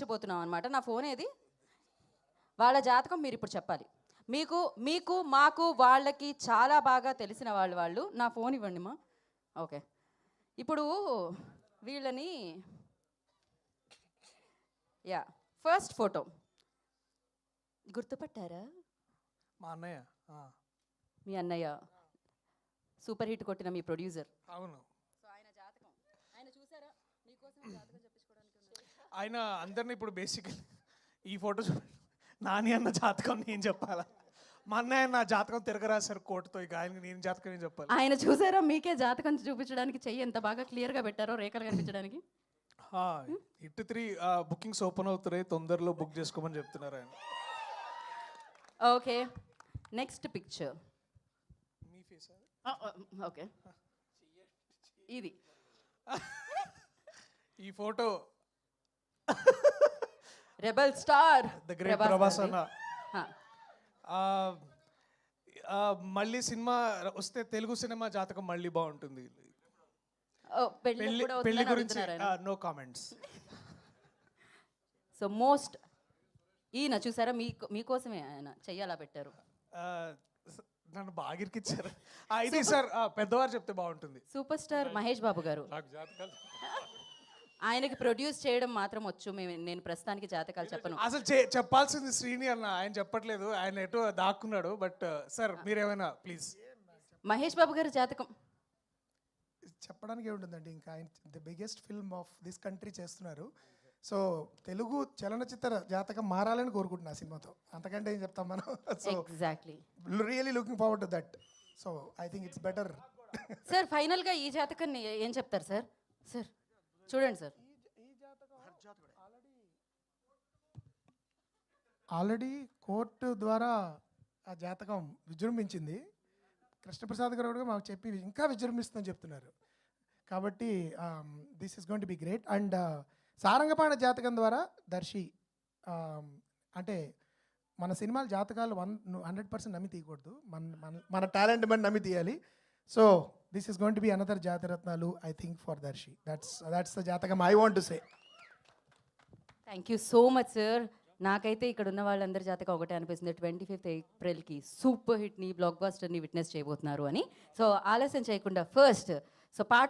చూపించబోతున్నాం అనమాట నా ఫోన్ ఏది? వాళ్ళ జాతకం మీరు ఇప్పుడు చెప్పాలి. మీకు మీకు మాకు వాళ్ళకి చాలా బాగా తెలిసిన వాళ్ళు వాళ్ళు. నా ఫోన్ ఇవ్వండి మా. ఓకే. ఇప్పుడు వీళ్ళని యా ఫస్ట్ ఫోటో. గుర్తుపట్టారా? మా అన్నయ్య మీ అన్నయ్య. సూపర్ హిట్ కొట్టిన మీ ప్రొడ్యూసర్. అవును. సో ఆయన జాతకం. ఆయన చూసారా? నీకోసం జాతకం ఆయన అందరిని ఇప్పుడు బేసిక్ ఈ ఫోటో చూడండి నాని అన్న జాతకం నేను చెప్పాలా? మా అన్నయ్య నా జాతకం తిరగరాశారు కోర్టుతో ఇక ఆయనకి నేను జాతకం నేను చెప్పాలి? ఆయన చూసారా మీకే జాతకం చూపించడానికి చెయ్యి ఎంత బాగా క్లియర్గా పెట్టారో రేఖలు కనిపించడానికి? ఇటు త్రీ బుకింగ్స్ ఓపెన్ అవుతున్నాయి తొందరలో బుక్ చేసుకోమని చెప్తున్నారు ఆయన. ఓకే నెక్స్ట్ పిక్చర్ మీ ఫేస్ ఓకే ఇది. ఈ photo rebel star the great Prabhas అన్న హా. ఆ, ఆ, మళ్ళీ సినిమా వస్తే తెలుగు సినిమా జాతకం మళ్ళీ బాగుంటుంది. పెళ్ళి గురించి. నో కామెంట్స్ సో మోస్ట్ ఈయన చూసారా? మీకు మీకోసమే ఆయన చెయ్యాలా పెట్టారు? నన్ను బాగా ఇరికిచ్చారు ఆ, ఇది సార్ ఆ, పెద్దవారు చెప్తే బాగుంటుంది. సూపర్ స్టార్ మహేష్ బాబు గారు. నాకు జాతకాలు. ఆయనకి ప్రొడ్యూస్ చేయడం మాత్రం వచ్చు. మేము నేను ప్రస్తుతానికి జాతకాలు చెప్పను. అసలు చెప్పాల్సింది శ్రీని అన్న. ఆయన చెప్పట్లేదు. ఆయన ఎటు దాక్కున్నాడు. బట్ సార్ మీరేమైనా ప్లీజ్ మహేష్ బాబు గారి జాతకం. చెప్పడానికి ఏముంటుందండి? ఇంకా ఆయన the biggest film of this country చేస్తున్నారు. సో తెలుగు చలనచిత్ర జాతకం మారాలని కోరుకుంటున్నా సినిమాతో. అంతకంటే ఏం చెప్తాం మనం? So exactly really looking forward to that so I think it's better sir ఫైనల్గా ఈ జాతకాన్ని ఏం చెప్తారు సార్ సార్ చూడండి సార్. ఆల్రెడీ కోర్టు ద్వారా ఆ జాతకం విజృంభించింది. కృష్ణప్రసాద్ గారు కూడా మాకు చెప్పి ఇంకా విజృంభిస్తుందని చెప్తున్నారు. కాబట్టి this is going to be great and సారంగపాణ జాతకం ద్వారా దర్శి um, అంటే మన సినిమాల జాతకాలు వన్ హండ్రెడ్ పర్సెంట్ నమ్మి తీయకూడదు. మన మన మన టాలెంట్ మన నమ్మి తీయాలి. So this is going to be another Jathi Ratnalu I think for Darshi that's that's the జాతకం I want to say thank you so much sir నాకైతే ఇక్కడ ఉన్న వాళ్ళందరి జాతకం ఒకటే అనిపిస్తుంది. ట్వంటీ ఫిఫ్త్ ఏప్రిల్కి సూపర్ హిట్ని బ్లాక్ బాస్టర్ని విట్నెస్ చేయబోతున్నారు అని. సో ఆలస్యం చేయకుండా ఫస్ట్ సో పార్ట్